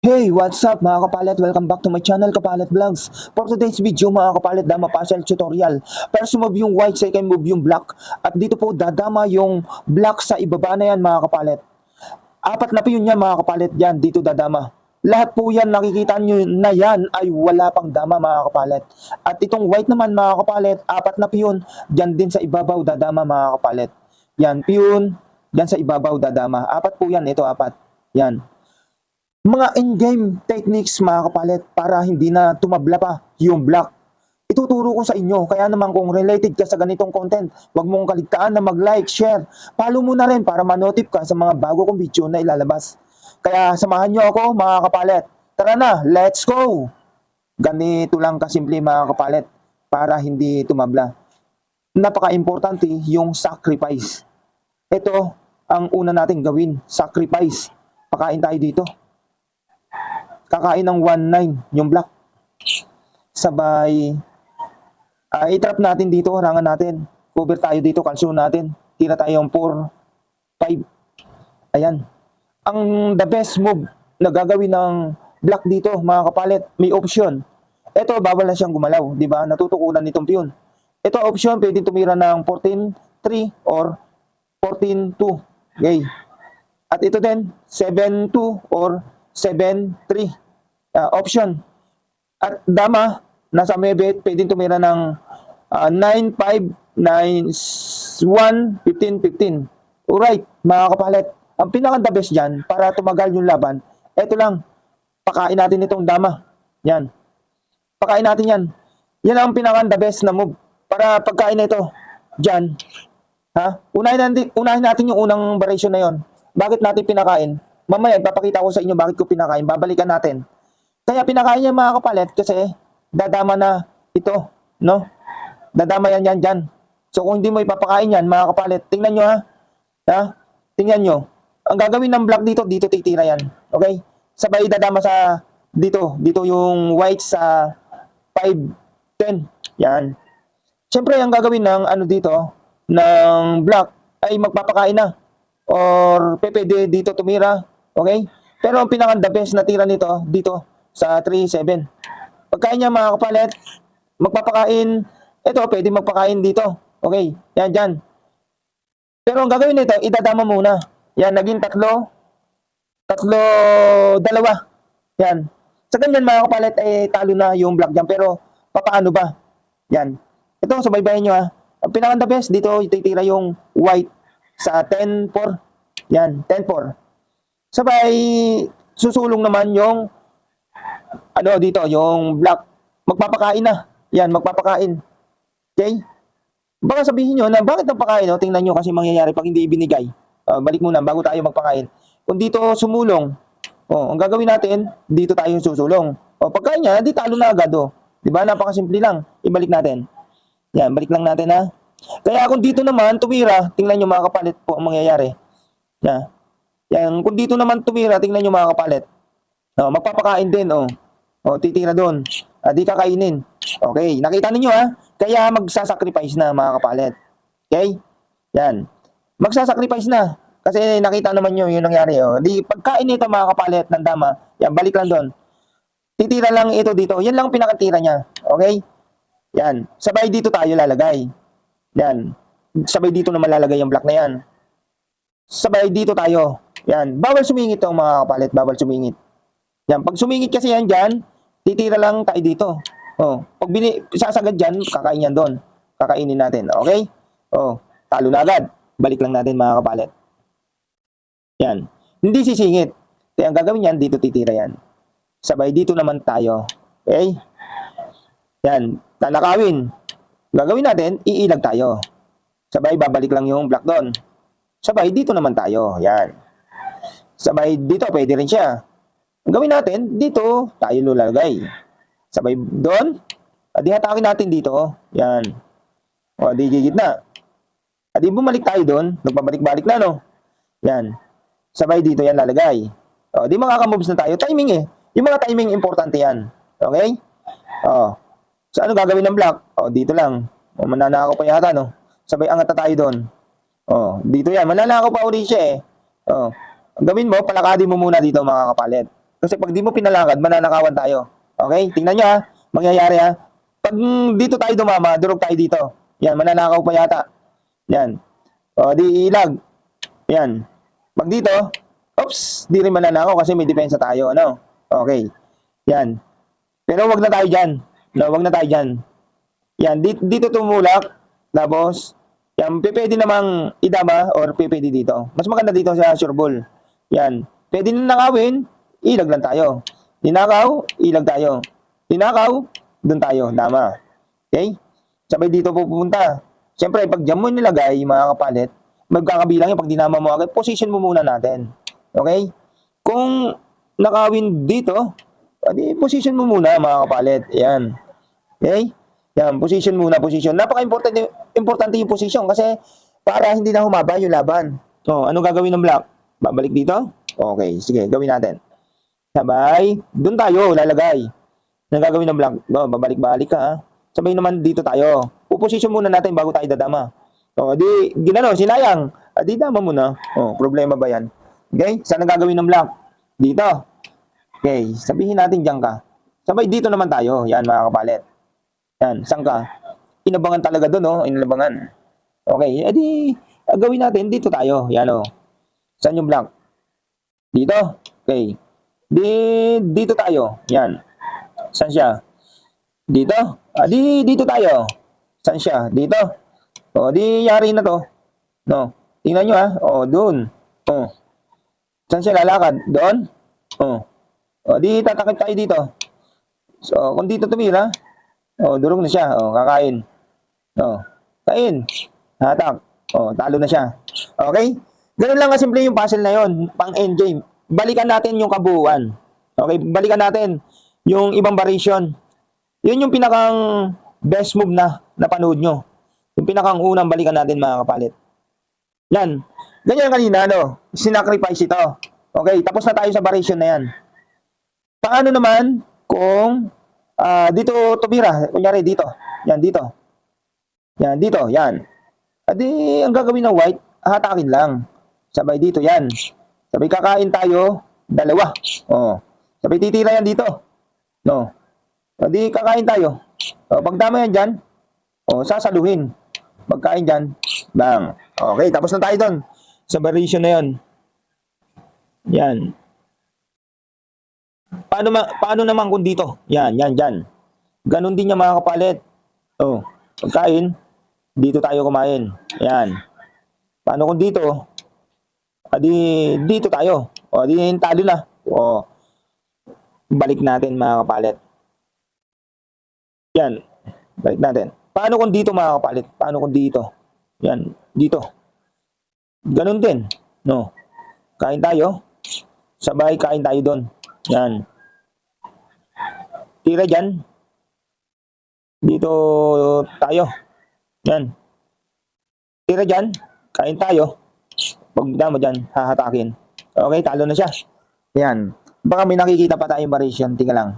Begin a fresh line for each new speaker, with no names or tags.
Hey, what's up mga kapalit? Welcome back to my channel Kapalit Vlogs. For today's video mga kapalit, dama puzzle tutorial. First move yung white, second move yung black. At dito po dadama yung black sa ibaba na yan mga kapalit. Apat na piyon yan mga kapalit yan, dito dadama. Lahat po yan nakikita nyo na yan ay wala pang dama mga kapalit. At itong white naman mga kapalit, apat na piyon, dyan din sa ibabaw dadama mga kapalit. Yan, piyon, dyan sa ibabaw dadama. Apat po yan, ito apat. Yan mga in-game techniques mga kapalit para hindi na tumabla pa yung black. Ituturo ko sa inyo. Kaya naman kung related ka sa ganitong content, huwag mong kaligtaan na mag-like, share. Follow mo na rin para manotip ka sa mga bago kong video na ilalabas. Kaya samahan nyo ako mga kapalit. Tara na, let's go! Ganito lang kasimple mga kapalit para hindi tumabla. Napaka-importante yung sacrifice. Ito ang una nating gawin, sacrifice. Pakain tayo dito kakain ng 1-9 yung black. Sabay, ah i-trap natin dito, harangan natin. Cover tayo dito, kalsyon natin. Tira tayo yung 4-5. Ayan. Ang the best move na gagawin ng black dito, mga kapalit, may option. Ito, bawal na siyang gumalaw, di ba? Natutukulan nitong piyon. Ito option, pwedeng tumira ng 14-3 or 14-2. Okay. At ito din, 7-2 or 7-3 uh, option. At dama, nasa mebet, pwedeng tumira ng uh, 9-5, 9-1, 15-15. Alright, mga kapalit. Ang pinaka-the best dyan, para tumagal yung laban, eto lang, pakain natin itong dama. Yan. Pakain natin yan. Yan ang pinaka-the best na move. Para pagkain na ito, dyan, ha? Unahin natin, unahin natin yung unang variation na yon. Bakit natin pinakain? Mamaya, ipapakita ko sa inyo bakit ko pinakain. Babalikan natin. Kaya pinakain niya mga kapalit kasi dadama na ito, no? Dadama yan yan dyan. So kung hindi mo ipapakain yan, mga kapalit, tingnan nyo ha. Ha? Tingnan nyo. Ang gagawin ng black dito, dito titira yan. Okay? Sabay dadama sa dito. Dito yung white sa 5, 10. Yan. Siyempre, ang gagawin ng ano dito, ng black, ay magpapakain na. Or pwede dito tumira. Okay? Pero ang pinaka the best na tira nito, dito, sa 3-7. Pagkain niya mga kapalit, magpapakain, ito, pwede magpakain dito. Okay, yan dyan. Pero ang gagawin nito, idadama muna. Yan, naging tatlo, tatlo, dalawa. Yan. Sa ganyan mga kapalit, eh, talo na yung black dyan. Pero, papaano ba? Yan. Ito, subaybayan nyo ha. Ang pinaka the best, dito titira yung white sa 10-4. Yan, 10-4. Sabay, susulong naman yung ano dito, yung black. Magpapakain na. Yan, magpapakain. Okay? Baka sabihin nyo na bakit ang pakain? Tingnan nyo kasi mangyayari pag hindi ibinigay. Uh, balik muna bago tayo magpakain. Kung dito sumulong, oh, ang gagawin natin, dito tayo susulong. Oh, pagkain niya, di talo na agad. Oh. Di ba? Napakasimple lang. Ibalik natin. Yan, balik lang natin ha. Kaya kung dito naman tumira, tingnan nyo mga kapalit po ang mangyayari. Yan. Yan, kung dito naman tumira, tingnan nyo mga kapalit. Oh, magpapakain din, oh. Oh, titira doon. Ah, di kakainin. Okay, nakita ninyo ha? Kaya magsasacrifice na mga kapalit. Okay? Yan. Magsasacrifice na. Kasi nakita naman nyo yung nangyari. Oh. Di pagkain nito mga kapalit ng dama, yan, balik lang doon. Titira lang ito dito. Yan lang pinakatira niya. Okay? Yan. Sabay dito tayo lalagay. Yan. Sabay dito na malalagay yung block na yan. Sabay dito tayo. Yan. Bawal sumingit ang mga kapalit. Bawal sumingit. Yan. Pag sumingit kasi yan dyan, titira lang tayo dito. Oh, pag bini, sasagad dyan, kakain yan doon. Kakainin natin. Okay? Oh, talo na agad. Balik lang natin mga kapalit. Yan. Hindi sisingit. Kaya ang gagawin yan, dito titira yan. Sabay dito naman tayo. Okay? Yan. Tanakawin. Gagawin natin, iilag tayo. Sabay, babalik lang yung block doon. Sabay, dito naman tayo. Yan. Sabay, dito, pwede rin siya. Ang gawin natin, dito, tayo lulalagay. Sabay, doon. Adi hatakin natin dito. Yan. O, di gigit na. Adi bumalik tayo doon. Nagpabalik-balik na, no? Yan. Sabay dito yan lalagay. O, di makaka-moves na tayo. Timing eh. Yung mga timing, importante yan. Okay? O. So, ano gagawin ng block? O, dito lang. O, mananakaw pa yata, no? Sabay, angat na tayo doon. O, dito yan. Mananakaw pa uli siya eh. O. Ang gawin mo, palakadin mo muna dito mga kapalit. Kasi pag di mo pinalakad, mananakawan tayo. Okay? Tingnan nyo ha. Mangyayari ha. Pag dito tayo dumama, durog tayo dito. Yan, mananakaw pa yata. Yan. O, di ilag. Yan. Pag dito, oops, di rin mananakaw kasi may depensa tayo. Ano? Okay. Yan. Pero wag na tayo dyan. No, wag na tayo dyan. Yan, dito, dito tumulak. Tapos, yan, pwede namang idama or pwede dito. Mas maganda dito sa sure ball. Yan. Pwede na nakawin, ilag lang tayo. Ninakaw, ilag tayo. Ninakaw, dun tayo, dama. Okay? Sabay dito pupunta. Siyempre, pag dyan mo nilagay, mga kapalit, magkakabilang yung pag dinama mo agad, position mo muna natin. Okay? Kung nakawin dito, adi position mo muna, mga kapalit. Yan. Okay? Yan, position muna, position. Napaka-importante importante yung position kasi para hindi na humaba yung laban. So, ano gagawin ng black? Babalik dito? Okay, sige, gawin natin. Sabay, doon tayo lalagay. Ano gagawin ng black? No, babalik-balik ka. ha? Sabay naman dito tayo. Puposition muna natin bago tayo dadama. O, di, ginano, sinayang. Ah, di dama muna. O, problema ba yan? Okay, saan gagawin ng black? Dito. Okay, sabihin natin dyan ka. Sabay dito naman tayo. Yan, mga kapalit. Yan, saan ka? Inabangan talaga doon, oh. Inabangan. Okay, edi, ah, gawin natin. Dito tayo. Yan, oh. Saan yung blank? Dito. Okay. Di, dito tayo. Yan. Saan siya? Dito. Ah, di, dito tayo. Saan siya? Dito. O, di, yari na to. No. Tingnan nyo, ha. O, doon. O. Saan siya lalakad? Doon? O. O, di, tatakip tayo dito. So, kung dito tumira, o, durog na siya. O, kakain. O, kain. Hatak. O, talo na siya. Okay? Ganun lang kasimple yung puzzle na yon pang end game. Balikan natin yung kabuuan. Okay, balikan natin yung ibang variation. Yun yung pinakang best move na napanood nyo. Yung pinakang unang balikan natin mga kapalit. Yan. Ganyan kanina, no? Sinacrifice ito. Okay, tapos na tayo sa variation na yan. Paano naman kung ah, dito tumira? Kunyari dito. Yan, dito. Yan, dito. Yan. Adi, ang gagawin ng white, hatakin lang. Sabay dito, yan. Sabay kakain tayo, dalawa. Oh. Sabay titira yan dito. No. Adi, kakain tayo. O, pagdama yan dyan, o, sasaluhin. Pagkain dyan, bang. Okay, tapos na tayo doon. Sa variation na yan. Yan. Paano, ma paano naman kung dito? Yan, yan, dyan. Ganon din yung mga kapalit. Oh, pagkain, dito tayo kumain. Yan. Paano kung dito? Adi, dito tayo. O, di talo na. O, balik natin mga kapalit. Yan. Balik natin. Paano kung dito mga kapalit? Paano kung dito? Yan. Dito. Ganon din. No. Kain tayo. Sabay kain tayo doon. Yan. Tira dyan. Dito tayo. Yan. Tira dyan. Kain tayo. Pag damo dyan, hahatakin. Okay, talo na siya. Yan. Baka may nakikita pa tayong variation. Tingnan lang.